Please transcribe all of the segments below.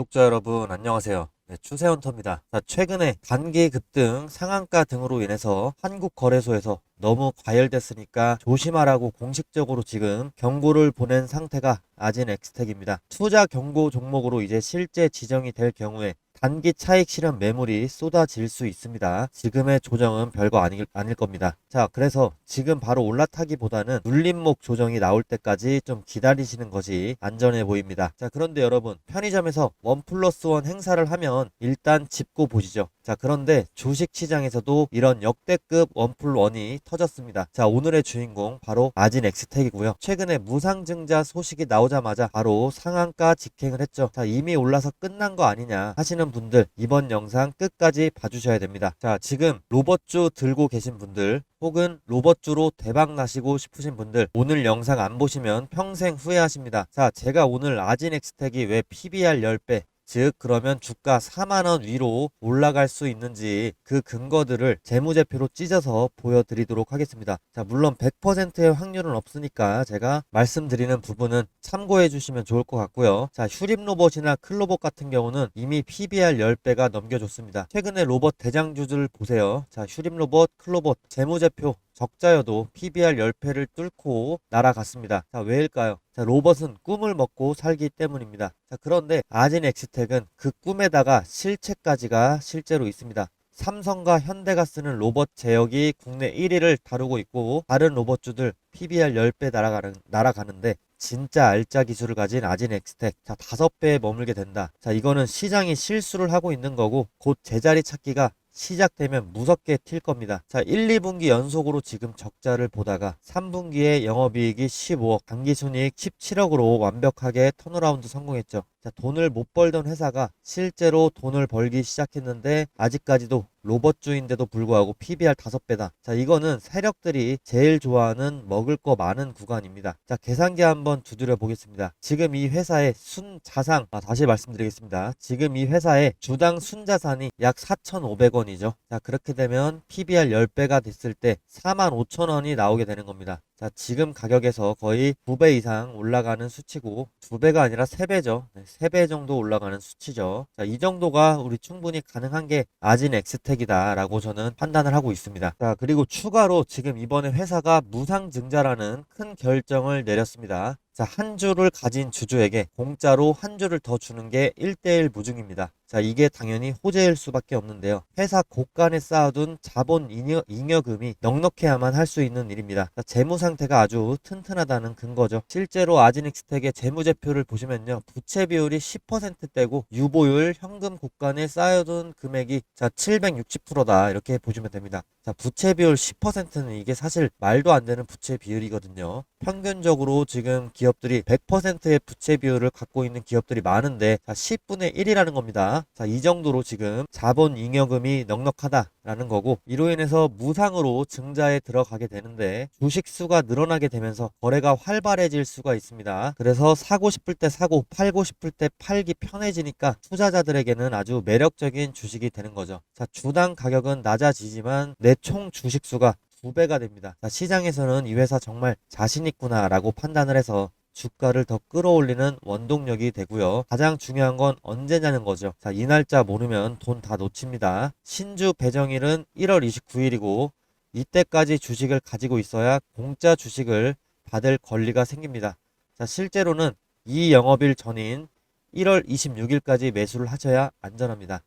구독자 여러분 안녕하세요. 네, 추세헌터입니다. 자, 최근에 단기 급등, 상한가 등으로 인해서 한국 거래소에서 너무 과열됐으니까 조심하라고 공식적으로 지금 경고를 보낸 상태가 아진 엑스텍입니다. 투자 경고 종목으로 이제 실제 지정이 될 경우에 단기 차익 실현 매물이 쏟아질 수 있습니다. 지금의 조정은 별거 아닐, 아닐 겁니다. 자, 그래서 지금 바로 올라타기보다는 눌림목 조정이 나올 때까지 좀 기다리시는 것이 안전해 보입니다. 자, 그런데 여러분, 편의점에서 원 플러스 원 행사를 하면 일단 짚고 보시죠. 자, 그런데 주식 시장에서도 이런 역대급 원플 원이 터졌습니다. 자, 오늘의 주인공 바로 아진 엑스텍이고요. 최근에 무상증자 소식이 나오자마자 바로 상한가 직행을 했죠. 자, 이미 올라서 끝난 거 아니냐 하시는 분들 이번 영상 끝까지 봐주셔야 됩니다. 자, 지금 로봇주 들고 계신 분들 혹은 로봇주로 대박 나시고 싶으신 분들 오늘 영상 안 보시면 평생 후회하십니다. 자, 제가 오늘 아진 엑스텍이 왜 PBR 10배 즉 그러면 주가 4만원 위로 올라갈 수 있는지 그 근거들을 재무제표로 찢어서 보여드리도록 하겠습니다. 자 물론 100%의 확률은 없으니까 제가 말씀드리는 부분은 참고해 주시면 좋을 것 같고요. 자 휴림 로봇이나 클로봇 같은 경우는 이미 PBR 10배가 넘겨줬습니다. 최근에 로봇 대장주들 보세요. 자 휴림 로봇, 클로봇 재무제표 적자여도 PBR 10패를 뚫고 날아갔습니다. 자, 왜일까요? 자, 로봇은 꿈을 먹고 살기 때문입니다. 자, 그런데 아진 엑스텍은 그 꿈에다가 실체까지가 실제로 있습니다. 삼성과 현대가 쓰는 로봇 제역이 국내 1위를 다루고 있고 다른 로봇주들 PBR 10배 날아가는, 날아가는데 진짜 알짜 기술을 가진 아진 엑스텍 자 다섯 배에 머물게 된다 자 이거는 시장이 실수를 하고 있는 거고 곧 제자리 찾기가 시작되면 무섭게 튈 겁니다. 자, 1, 2분기 연속으로 지금 적자를 보다가 3분기에 영업이익이 15억, 당기순이익 17억으로 완벽하게 턴어라운드 성공했죠. 자, 돈을 못 벌던 회사가 실제로 돈을 벌기 시작했는데 아직까지도 로봇주인데도 불구하고 PBR 5배다. 자, 이거는 세력들이 제일 좋아하는 먹을 거 많은 구간입니다. 자, 계산기 한번 두드려 보겠습니다. 지금 이 회사의 순자상, 아, 다시 말씀드리겠습니다. 지금 이 회사의 주당 순자산이 약 4,500원이죠. 자, 그렇게 되면 PBR 10배가 됐을 때 45,000원이 나오게 되는 겁니다. 자, 지금 가격에서 거의 9배 이상 올라가는 수치고 2배가 아니라 3배죠. 네, 3배 정도 올라가는 수치죠. 자, 이 정도가 우리 충분히 가능한 게 아진 엑스텍이다라고 저는 판단을 하고 있습니다. 자, 그리고 추가로 지금 이번에 회사가 무상 증자라는 큰 결정을 내렸습니다. 자, 한 주를 가진 주주에게 공짜로 한 주를 더 주는 게 1대1 무중입니다. 자, 이게 당연히 호재일 수밖에 없는데요. 회사 곳간에 쌓아둔 자본 잉여, 잉여금이 넉넉해야만 할 수 있는 일입니다. 자, 재무 상태가 아주 튼튼하다는 근거죠. 실제로 아지닉스텍의 재무제표를 보시면요. 부채 비율이 10%대고 유보율, 현금 곳간에 쌓여둔 금액이 자, 760%다. 이렇게 보시면 됩니다. 자, 부채 비율 10%는 이게 사실 말도 안 되는 부채 비율이거든요. 평균적으로 지금 기업 들이 100%의 부채 비율을 갖고 있는 기업들이 많은데 자, 10분의 1이라는 겁니다. 자, 이 정도로 지금 자본 잉여금이 넉넉하다라는 거고 이로 인해서 무상으로 증자에 들어가게 되는데 주식 수가 늘어나게 되면서 거래가 활발해질 수가 있습니다. 그래서 사고 싶을 때 사고 팔고 싶을 때 팔기 편해지니까 투자자들에게는 아주 매력적인 주식이 되는 거죠. 자, 주당 가격은 낮아지지만 내 총 주식 수가 두 배가 됩니다. 자, 시장에서는 이 회사 정말 자신 있구나라고 판단을 해서 주가를 더 끌어올리는 원동력이 되고요. 가장 중요한 건 언제냐는 거죠. 자, 이 날짜 모르면 돈 다 놓칩니다. 신주 배정일은 1월 29일이고 이때까지 주식을 가지고 있어야 공짜 주식을 받을 권리가 생깁니다. 자, 실제로는 이 영업일 전인 1월 26일까지 매수를 하셔야 안전합니다.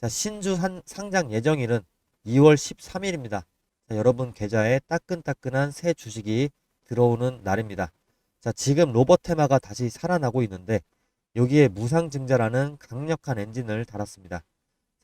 자, 신주 한, 상장 예정일은 2월 13일입니다. 자, 여러분 계좌에 따끈따끈한 새 주식이 들어오는 날입니다. 자, 지금 로봇 테마가 다시 살아나고 있는데 여기에 무상증자라는 강력한 엔진을 달았습니다.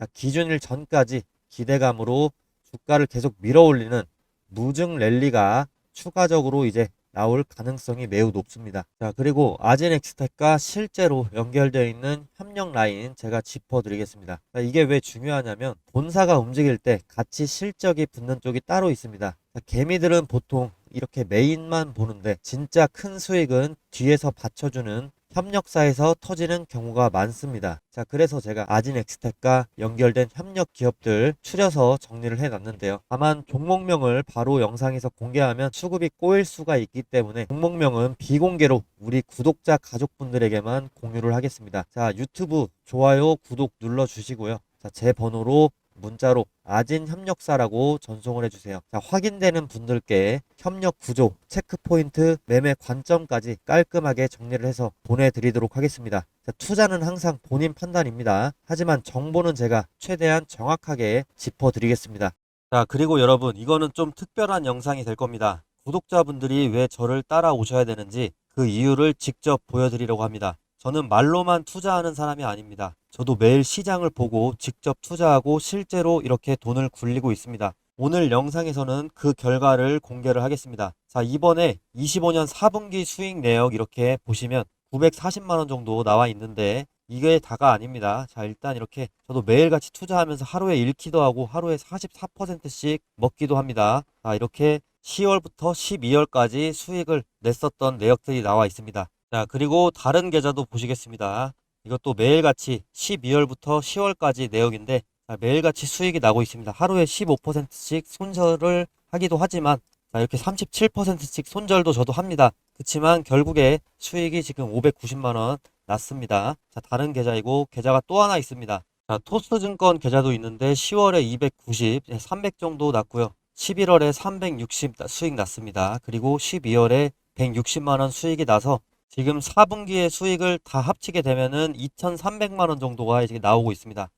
자, 기준일 전까지 기대감으로 주가를 계속 밀어올리는 무증 랠리가 추가적으로 이제 나올 가능성이 매우 높습니다. 자, 그리고 아진엑스텍과 실제로 연결되어 있는 협력 라인 제가 짚어드리겠습니다. 자, 이게 왜 중요하냐면 본사가 움직일 때 같이 실적이 붙는 쪽이 따로 있습니다. 자, 개미들은 보통 이렇게 메인만 보는데 진짜 큰 수익은 뒤에서 받쳐주는 협력사에서 터지는 경우가 많습니다. 자, 그래서 제가 아진 엑스텍과 연결된 협력 기업들 추려서 정리를 해놨는데요. 다만 종목명을 바로 영상에서 공개하면 수급이 꼬일 수가 있기 때문에 종목명은 비공개로 우리 구독자 가족분들에게만 공유를 하겠습니다. 자, 유튜브 좋아요, 구독 눌러주시고요. 자, 제 번호로 문자로 아진 협력사라고 전송을 해주세요. 자, 확인되는 분들께 협력 구조, 체크 포인트, 매매 관점까지 깔끔하게 정리를 해서 보내드리도록 하겠습니다. 자, 투자는 항상 본인 판단입니다. 하지만 정보는 제가 최대한 정확하게 짚어드리겠습니다. 자, 그리고 여러분, 이거는 좀 특별한 영상이 될 겁니다. 구독자분들이 왜 저를 따라오셔야 되는지 그 이유를 직접 보여드리려고 합니다. 저는 말로만 투자하는 사람이 아닙니다. 저도 매일 시장을 보고 직접 투자하고 실제로 이렇게 돈을 굴리고 있습니다. 오늘 영상에서는 그 결과를 공개를 하겠습니다. 자, 이번에 25년 4분기 수익 내역 이렇게 보시면 940만원 정도 나와 있는데 이게 다가 아닙니다. 자, 일단 이렇게 저도 매일같이 투자하면서 하루에 잃기도 하고 하루에 44%씩 먹기도 합니다. 자, 이렇게 10월부터 12월까지 수익을 냈었던 내역들이 나와 있습니다. 자, 그리고 다른 계좌도 보시겠습니다. 이것도 매일같이 12월부터 10월까지 내역인데 자, 매일같이 수익이 나고 있습니다. 하루에 15%씩 손절을 하기도 하지만 자, 이렇게 37%씩 손절도 저도 합니다. 그렇지만 결국에 수익이 지금 590만원 났습니다. 자, 다른 계좌이고 계좌가 또 하나 있습니다. 자, 토스증권 계좌도 있는데 10월에 290, 300 정도 났고요. 11월에 360 수익 났습니다. 그리고 12월에 160만원 수익이 나서 지금 4분기의 수익을 다 합치게 되면은 2,300만 원 정도가 이제 나오고 있습니다.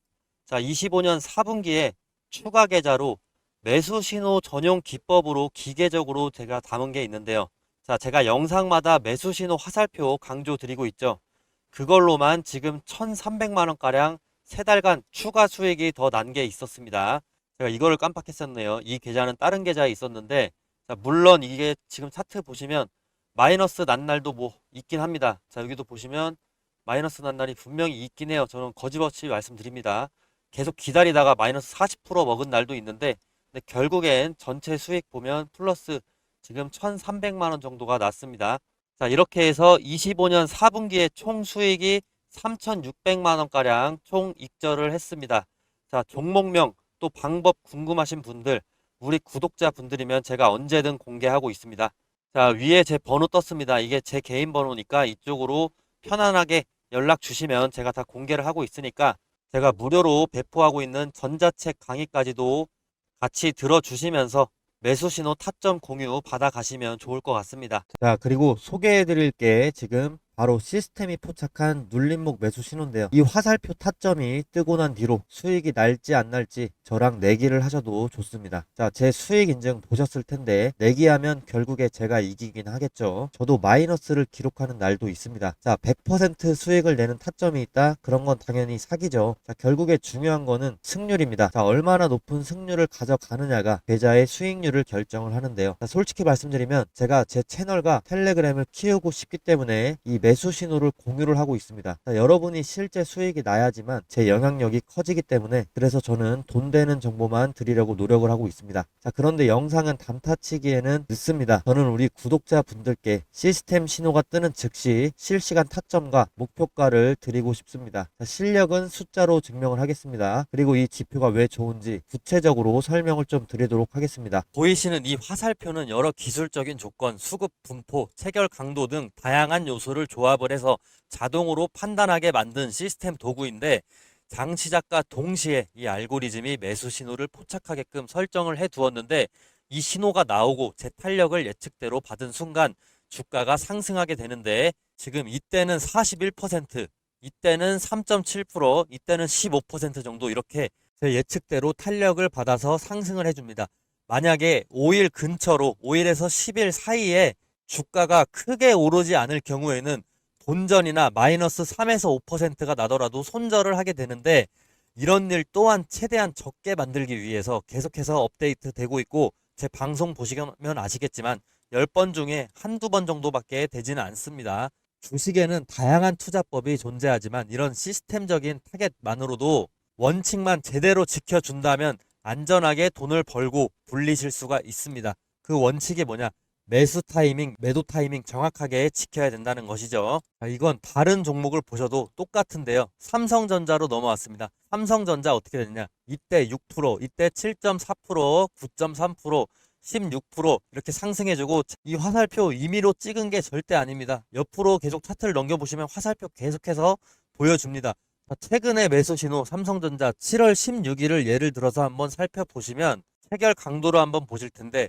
자, 25년 4분기에 추가 계좌로 매수 신호 전용 기법으로 기계적으로 제가 담은 게 있는데요. 자, 제가 영상마다 매수 신호 화살표 강조 드리고 있죠. 그걸로만 지금 1,300만 원 가량 세 달간 추가 수익이 더 난 게 있었습니다. 제가 이거를 깜빡했었네요. 이 계좌는 다른 계좌에 있었는데 자, 물론 이게 지금 차트 보시면 마이너스 난 날도 뭐 있긴 합니다. 자, 여기도 보시면 마이너스 난 날이 분명히 있긴 해요. 저는 거짓없이 말씀드립니다. 계속 기다리다가 마이너스 40% 먹은 날도 있는데 근데 결국엔 전체 수익 보면 플러스 지금 1,300만 원 정도가 났습니다. 자, 이렇게 해서 25년 4분기에 총 수익이 3,600만 원 가량 총 익절을 했습니다. 자, 종목명 또 방법 궁금하신 분들 우리 구독자 분들이면 제가 언제든 공개하고 있습니다. 자, 위에 제 번호 떴습니다. 이게 제 개인 번호니까 이쪽으로 편안하게 연락 주시면 제가 다 공개를 하고 있으니까 제가 무료로 배포하고 있는 전자책 강의까지도 같이 들어주시면서 매수 신호 타점 공유 받아 가시면 좋을 것 같습니다. 자, 그리고 소개해 드릴 게 지금 바로 시스템이 포착한 눌림목 매수 신호인데요. 이 화살표 타점이 뜨고 난 뒤로 수익이 날지 안 날지 저랑 내기를 하셔도 좋습니다. 자, 제 수익 인증 보셨을 텐데 내기하면 결국에 제가 이기긴 하겠죠. 저도 마이너스를 기록하는 날도 있습니다. 자, 100% 수익을 내는 타점이 있다? 그런 건 당연히 사기죠. 자, 결국에 중요한 거는 승률입니다. 자, 얼마나 높은 승률을 가져가느냐가 계좌의 수익률을 결정을 하는데요. 자, 솔직히 말씀드리면 제가 제 채널과 텔레그램을 키우고 싶기 때문에 이 매수 신호를 공유를 하고 있습니다. 자, 여러분이 실제 수익이 나야지만 제 영향력이 커지기 때문에 그래서 저는 돈 되는 정보만 드리려고 노력을 하고 있습니다. 자, 그런데 영상은 담타치기에는 늦습니다. 저는 우리 구독자 분들께 시스템 신호가 뜨는 즉시 실시간 타점과 목표가를 드리고 싶습니다. 자, 실력은 숫자로 증명을 하겠습니다. 그리고 이 지표가 왜 좋은지 구체적으로 설명을 좀 드리도록 하겠습니다. 보이시는 이 화살표는 여러 기술적인 조건, 수급 분포, 체결 강도 등 다양한 요소를 조 합을 해서 자동으로 판단하게 만든 시스템 도구인데 장 시작과 동시에 이 알고리즘이 매수 신호를 포착하게끔 설정을 해 두었는데 이 신호가 나오고 제 탄력을 예측대로 받은 순간 주가가 상승하게 되는데 지금 이때는 41%, 이때는 3.7%, 이때는 15% 정도 이렇게 제 예측대로 탄력을 받아서 상승을 해줍니다. 만약에 5일 근처로 5일에서 10일 사이에 주가가 크게 오르지 않을 경우에는 본전이나 마이너스 3에서 5%가 나더라도 손절을 하게 되는데 이런 일 또한 최대한 적게 만들기 위해서 계속해서 업데이트 되고 있고 제 방송 보시면 아시겠지만 10번 중에 한두 번 정도밖에 되지는 않습니다. 주식에는 다양한 투자법이 존재하지만 이런 시스템적인 타겟만으로도 원칙만 제대로 지켜준다면 안전하게 돈을 벌고 불리실 수가 있습니다. 그 원칙이 뭐냐? 매수 타이밍, 매도 타이밍 정확하게 지켜야 된다는 것이죠. 자, 이건 다른 종목을 보셔도 똑같은데요. 삼성전자로 넘어왔습니다. 삼성전자 어떻게 됐냐? 이때 6%, 이때 7.4%, 9.3%, 16% 이렇게 상승해주고 이 화살표 임의로 찍은 게 절대 아닙니다. 옆으로 계속 차트를 넘겨보시면 화살표 계속해서 보여줍니다. 자, 최근에 매수 신호 삼성전자 7월 16일을 예를 들어서 한번 살펴보시면 체결 강도로 한번 보실 텐데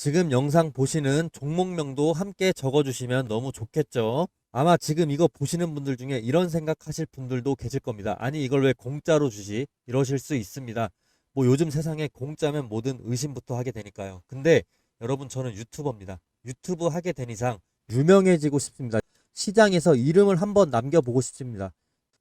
지금 영상 보시는 종목명도 함께 적어주시면 너무 좋겠죠. 아마 지금 이거 보시는 분들 중에 이런 생각하실 분들도 계실 겁니다. 아니 이걸 왜 공짜로 주지? 이러실 수 있습니다. 뭐 요즘 세상에 공짜면 뭐든 의심부터 하게 되니까요. 근데 여러분 저는 유튜버입니다. 유튜브 하게 된 이상 유명해지고 싶습니다. 시장에서 이름을 한번 남겨보고 싶습니다.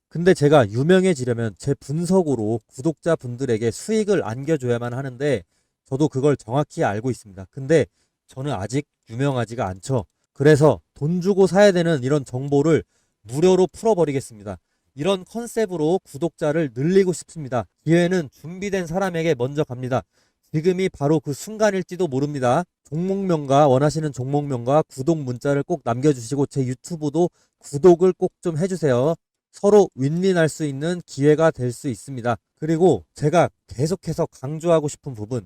근데 제가 유명해지려면 제 분석으로 구독자 분들에게 수익을 안겨줘야만 하는데 저도 그걸 정확히 알고 있습니다. 근데 저는 아직 유명하지가 않죠. 그래서 돈 주고 사야 되는 이런 정보를 무료로 풀어버리겠습니다. 이런 컨셉으로 구독자를 늘리고 싶습니다. 기회는 준비된 사람에게 먼저 갑니다. 지금이 바로 그 순간일지도 모릅니다. 종목명과 원하시는 종목명과 구독 문자를 꼭 남겨주시고 제 유튜브도 구독을 꼭 좀 해주세요. 서로 윈윈할 수 있는 기회가 될 수 있습니다. 그리고 제가 계속해서 강조하고 싶은 부분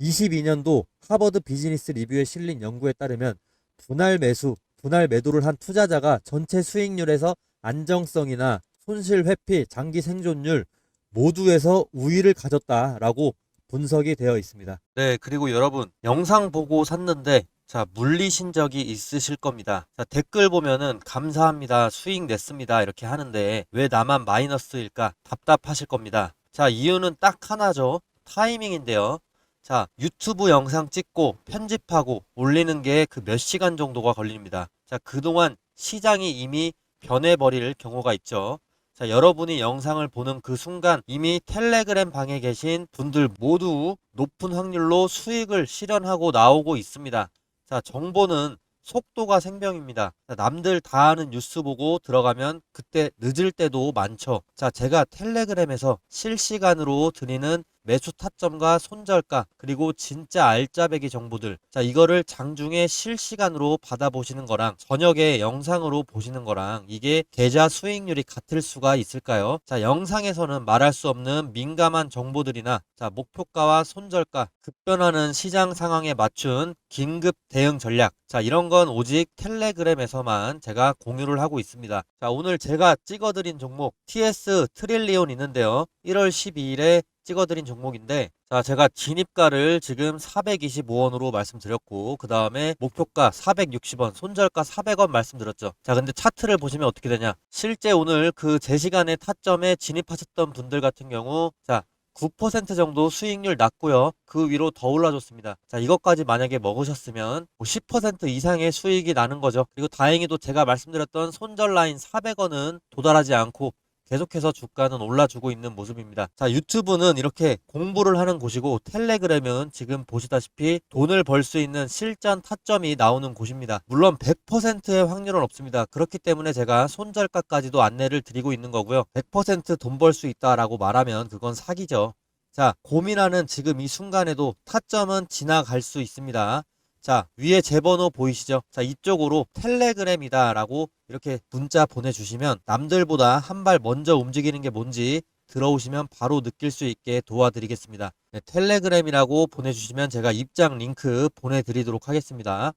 22년도 하버드 비즈니스 리뷰에 실린 연구에 따르면 분할 매수, 분할 매도를 한 투자자가 전체 수익률에서 안정성이나 손실 회피, 장기 생존율 모두에서 우위를 가졌다라고 분석이 되어 있습니다. 네, 그리고 여러분 영상 보고 샀는데 자, 물리신 적이 있으실 겁니다. 자, 댓글 보면은 감사합니다. 수익 냈습니다. 이렇게 하는데 왜 나만 마이너스일까? 답답하실 겁니다. 자, 이유는 딱 하나죠. 타이밍인데요. 자, 유튜브 영상 찍고 편집하고 올리는 게 그 몇 시간 정도가 걸립니다. 자, 그동안 시장이 이미 변해버릴 경우가 있죠. 자, 여러분이 영상을 보는 그 순간 이미 텔레그램 방에 계신 분들 모두 높은 확률로 수익을 실현하고 나오고 있습니다. 자, 정보는 속도가 생명입니다. 자, 남들 다 아는 뉴스 보고 들어가면 그때 늦을 때도 많죠. 자, 제가 텔레그램에서 실시간으로 드리는 매수 타점과 손절가 그리고 진짜 알짜배기 정보들 자 이거를 장중에 실시간으로 받아보시는 거랑 저녁에 영상으로 보시는 거랑 이게 계좌 수익률이 같을 수가 있을까요? 자 영상에서는 말할 수 없는 민감한 정보들이나 자 목표가와 손절가 급변하는 시장 상황에 맞춘 긴급 대응 전략 자 이런 건 오직 텔레그램에서만 제가 공유를 하고 있습니다. 자 오늘 제가 찍어드린 종목 TS 트릴리온 있는데요. 1월 12일에 찍어드린 종목인데 자 제가 진입가를 지금 425원으로 말씀드렸고 그 다음에 목표가 460원 손절가 400원 말씀드렸죠 자 근데 차트를 보시면 어떻게 되냐 실제 오늘 그 제 시간에 타점에 진입하셨던 분들 같은 경우 자 9% 정도 수익률 났고요. 그 위로 더 올라줬습니다. 자, 이것까지 만약에 먹으셨으면 뭐10% 이상의 수익이 나는 거죠. 그리고 다행히도 제가 말씀드렸던 손절 라인 400원은 도달하지 않고 계속해서 주가는 올라주고 있는 모습입니다. 자, 유튜브는 이렇게 공부를 하는 곳이고 텔레그램은 지금 보시다시피 돈을 벌 수 있는 실전 타점이 나오는 곳입니다. 물론 100%의 확률은 없습니다. 그렇기 때문에 제가 손절가까지도 안내를 드리고 있는 거고요. 100%돈 벌 수 있다라고 말하면 그건 사기죠. 자, 고민하는 지금 이 순간에도 타점은 지나갈 수 있습니다. 자, 위에 제 번호 보이시죠? 자, 이쪽으로 텔레그램이다 라고 이렇게 문자 보내주시면 남들보다 한 발 먼저 움직이는 게 뭔지 들어오시면 바로 느낄 수 있게 도와드리겠습니다. 네, 텔레그램이라고 보내주시면 제가 입장 링크 보내드리도록 하겠습니다.